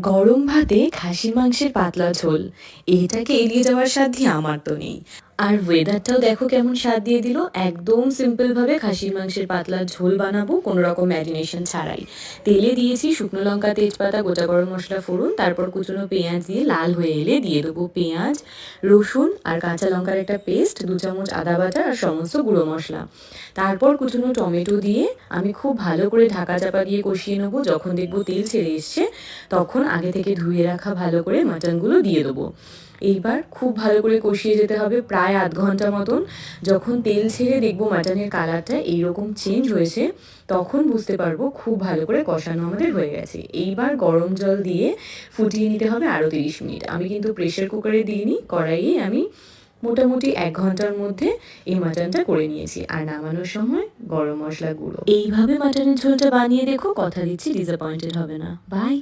গরম ভাতে খাসির মাংসের পাতলা ঝোল। এটাকে এড়িয়ে যাওয়ার সাধ্যই আমার তো নেই। আর ওয়েদারটাও দেখো কেমন স্বাদ দিয়ে দিল। একদম সিম্পলভাবে খাসির মাংসের পাতলা ঝোল বানাবো, কোনো রকম ম্যারিনেশন ছাড়াই। তেলে দিয়েছি শুকনো লঙ্কা, তেজপাতা, গোটা গরম মশলা ফোড়ন, তারপর কুচনো পেঁয়াজ দিয়ে লাল হয়ে এলে দিয়ে দেবো পেঁয়াজ, রসুন আর কাঁচা লঙ্কার একটা পেস্ট দু চামচ আদা বাটা আর সমস্ত গুঁড়ো মশলা। তারপর কুচনো টমেটো দিয়ে আমি খুব ভালো করে ঢাকা চাপা দিয়ে কষিয়ে নেব, যখন দেখব তেল ছেড়ে এসছে, তখন আগে থেকে ধুয়ে রাখা ভালো করে মাটনগুলো দিয়ে দেবো। এইবার খুব ভালো করে কষিয়ে যেতে হবে প্রায় আধ ঘণ্টা মতন। যখন তেল ছেড়ে দেখব মাটনের কালারটা এইরকম চেঞ্জ হয়েছে, তখন বুঝতে পারব খুব ভালো করে কষানো আমাদের হয়ে গেছে। এইবার গরম জল দিয়ে ফুটিয়ে নিতে হবে আরও তিরিশ মিনিট। আমি কিন্তু প্রেশার কুকারে দিইনি, কড়াইয়ে আমি মোটামুটি এক ঘণ্টার মধ্যে এই মাটনটা করে নিয়েছি। আর নামানোর সময় গরম মশলা গুঁড়ো এইভাবে মাটনের ঝোলটা বানিয়ে দেখো, কথা দিচ্ছি ডিসঅ্যাপয়েন্টেড হবে না। বাই